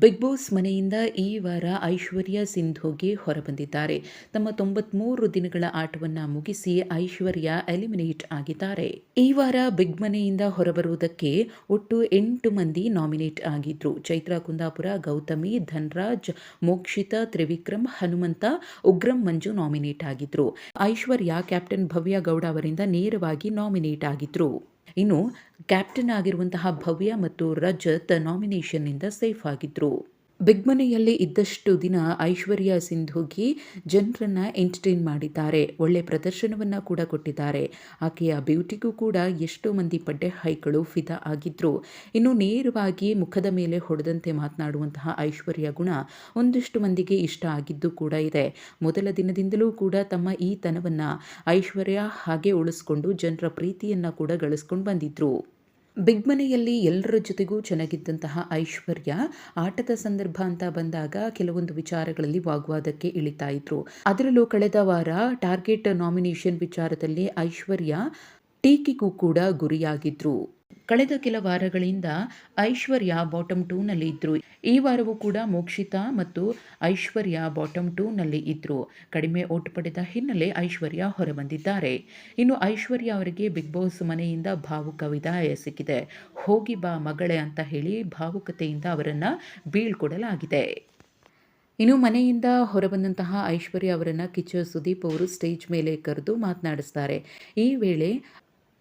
Big boss ಮನೆಯಿಂದ ಈ ವಾರ ಐಶ್ವರ್ಯ ಸಿಂಧೋಗೆ ಹೊರಬಂದಿದ್ದಾರೆ. ತಮ್ಮ ತೊಂಬತ್ಮೂರು ದಿನಗಳ ಆಟವನ್ನು ಮುಗಿಸಿ ಐಶ್ವರ್ಯ ಎಲಿಮಿನೇಟ್ ಆಗಿದ್ದಾರೆ. ಈ ವಾರ ಬಿಗ್ ಮನೆಯಿಂದ ಹೊರಬರುವುದಕ್ಕೆ ಒಟ್ಟು ಎಂಟು ಮಂದಿ ನಾಮಿನೇಟ್ ಆಗಿದ್ರು. ಚೈತ್ರ, ಕುಂದಾಪುರ, ಗೌತಮಿ, ಧನ್ರಾಜ್, ಮೋಕ್ಷಿತ, ತ್ರಿವಿಕ್ರಮ್, ಹನುಮಂತ, ಉಗ್ರಂ, ಮಂಜು ನಾಮಿನೇಟ್ ಆಗಿದ್ರು. ಐಶ್ವರ್ಯ, ಕ್ಯಾಪ್ಟನ್ ಭವ್ಯ ಗೌಡ ಅವರಿಂದ ನೇರವಾಗಿ ನಾಮಿನೇಟ್ ಆಗಿದ್ರು. ಇನ್ನು ಕ್ಯಾಪ್ಟನ್ ಆಗಿರುವಂತಹ ಭವ್ಯ ಮತ್ತು ರಜತ್ ನಾಮಿನೇಷನ್ನಿಂದ ಸೇಫ್ ಆಗಿದ್ರು. ಬಿಗ್ ಮನೆಯಲ್ಲಿ ಇದ್ದಷ್ಟು ದಿನ ಐಶ್ವರ್ಯ ಸಿಂಧೂಗಿ ಜನರನ್ನು ಎಂಟರ್ಟೈನ್ ಮಾಡಿದ್ದಾರೆ. ಒಳ್ಳೆ ಪ್ರದರ್ಶನವನ್ನ ಕೂಡ ಕೊಟ್ಟಿದ್ದಾರೆ. ಆಕೆಯ ಬ್ಯೂಟಿಗೂ ಕೂಡ ಎಷ್ಟೋ ಮಂದಿ ಪಡ್ಡೆ ಹೈಗಳು ಫಿದಾ ಆಗಿದ್ರು. ಇನ್ನು ನೇರವಾಗಿ ಮುಖದ ಮೇಲೆ ಹೊಡೆದಂತೆ ಮಾತನಾಡುವಂತಹ ಐಶ್ವರ್ಯ ಗುಣ ಒಂದಿಷ್ಟು ಮಂದಿಗೆ ಇಷ್ಟ ಆಗಿದ್ದು ಕೂಡ ಇದೆ. ಮೊದಲ ದಿನದಿಂದಲೂ ಕೂಡ ತಮ್ಮ ಈ ತನವನ್ನ ಐಶ್ವರ್ಯ ಹಾಗೆ ಉಳಿಸ್ಕೊಂಡು ಜನರ ಪ್ರೀತಿಯನ್ನ ಕೂಡ ಗಳಿಸ್ಕೊಂಡು ಬಂದಿದ್ರು. ಬಿಗ್ ಮನೆಯಲ್ಲಿ ಎಲ್ಲರ ಜೊತೆಗೂ ಚೆನ್ನಾಗಿದ್ದಂತಹ ಐಶ್ವರ್ಯ ಆಟದ ಸಂದರ್ಭ ಅಂತ ಬಂದಾಗ ಕೆಲವೊಂದು ವಿಚಾರಗಳಲ್ಲಿ ವಾಗ್ವಾದಕ್ಕೆ ಇಳಿತಾ ಇದ್ರು. ಅದರಲ್ಲೂ ಕಳೆದ ವಾರ ಟಾರ್ಗೆಟ್ ನಾಮಿನೇಷನ್ ವಿಚಾರದಲ್ಲಿ ಐಶ್ವರ್ಯ ಟೀಕೆಗೂ ಕೂಡ ಗುರಿಯಾಗಿದ್ರು. ಕಳೆದ ಕೆಲ ವಾರಗಳಿಂದ ಐಶ್ವರ್ಯ ಬಾಟಮ್ ಟೂನಲ್ಲಿ ಇದ್ರು. ಈ ವಾರವೂ ಕೂಡ ಮೋಕ್ಷಿತಾ ಮತ್ತು ಐಶ್ವರ್ಯ ಬಾಟಮ್ ಟೂನಲ್ಲಿ ಇದ್ರು. ಕಡಿಮೆ ಓಟ್ ಪಡೆದ ಹಿನ್ನೆಲೆ ಐಶ್ವರ್ಯ ಹೊರಬಂದಿದ್ದಾರೆ. ಇನ್ನು ಐಶ್ವರ್ಯ ಅವರಿಗೆ ಬಿಗ್ ಬಾಸ್ ಮನೆಯಿಂದ ಭಾವುಕ ವಿದಾಯ ಸಿಕ್ಕಿದೆ. ಹೋಗಿ ಬಾ ಮಗಳೇ ಅಂತ ಹೇಳಿ ಭಾವುಕತೆಯಿಂದ ಅವರನ್ನು ಬೀಳ್ಕೊಡಲಾಗಿದೆ. ಇನ್ನು ಮನೆಯಿಂದ ಹೊರಬಂದಂತಹ ಐಶ್ವರ್ಯ ಅವರನ್ನು ಕಿಚ್ಚ ಸುದೀಪ್ ಅವರು ಸ್ಟೇಜ್ ಮೇಲೆ ಕರೆದು ಮಾತನಾಡಿಸ್ತಾರೆ. ಈ ವೇಳೆ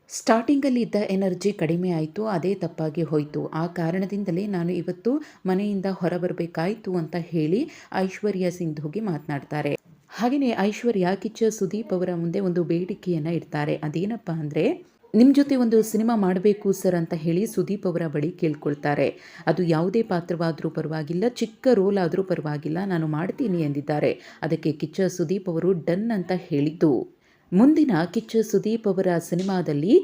ಸ್ಟಾರ್ಟಿಂಗಲ್ಲಿ ಇದ್ದ ಎನರ್ಜಿ ಕಡಿಮೆ ಆಯಿತು, ಅದೇ ತಪ್ಪಾಗಿ ಹೋಯಿತು. ಆ ಕಾರಣದಿಂದಲೇ ನಾನು ಇವತ್ತು ಮನೆಯಿಂದ ಹೊರಬರಬೇಕಾಯಿತು ಅಂತ ಹೇಳಿ ಐಶ್ವರ್ಯ ಸಿಂಧುಗೆ ಮಾತನಾಡ್ತಾರೆ. ಹಾಗೆಯೇ ಐಶ್ವರ್ಯ, ಕಿಚ್ಚ ಸುದೀಪ್ ಅವರ ಮುಂದೆ ಒಂದು ಬೇಡಿಕೆಯನ್ನು ಇಡ್ತಾರೆ. ಅದೇನಪ್ಪ ಅಂದರೆ ನಿಮ್ಮ ಜೊತೆ ಒಂದು ಸಿನಿಮಾ ಮಾಡಬೇಕು ಸರ್ ಅಂತ ಹೇಳಿ ಸುದೀಪ್ ಅವರ ಬಳಿ ಕೇಳ್ಕೊಳ್ತಾರೆ. ಅದು ಯಾವುದೇ ಪಾತ್ರವಾದರೂ ಪರವಾಗಿಲ್ಲ, ಚಿಕ್ಕ ರೋಲ್ ಆದರೂ ಪರವಾಗಿಲ್ಲ, ನಾನು ಮಾಡ್ತೀನಿ ಎಂದಿದ್ದಾರೆ. ಅದಕ್ಕೆ ಕಿಚ್ಚ ಸುದೀಪ್ ಅವರು ಡನ್ ಅಂತ ಹೇಳಿದ್ದು. ಮುಂದಿನ ಕಿಚ್ಚ ಸುದೀಪ್ ಅವರ ಸಿನಿಮಾದಲ್ಲಿ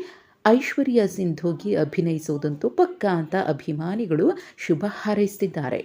ಐಶ್ವರ್ಯ ಸಿಂಧೋಗಿ ಅಭಿನಯಿಸುವುದಂತೂ ಪಕ್ಕ ಅಂತ ಅಭಿಮಾನಿಗಳು ಶುಭ ಹಾರೈಸುತ್ತಿದ್ದಾರೆ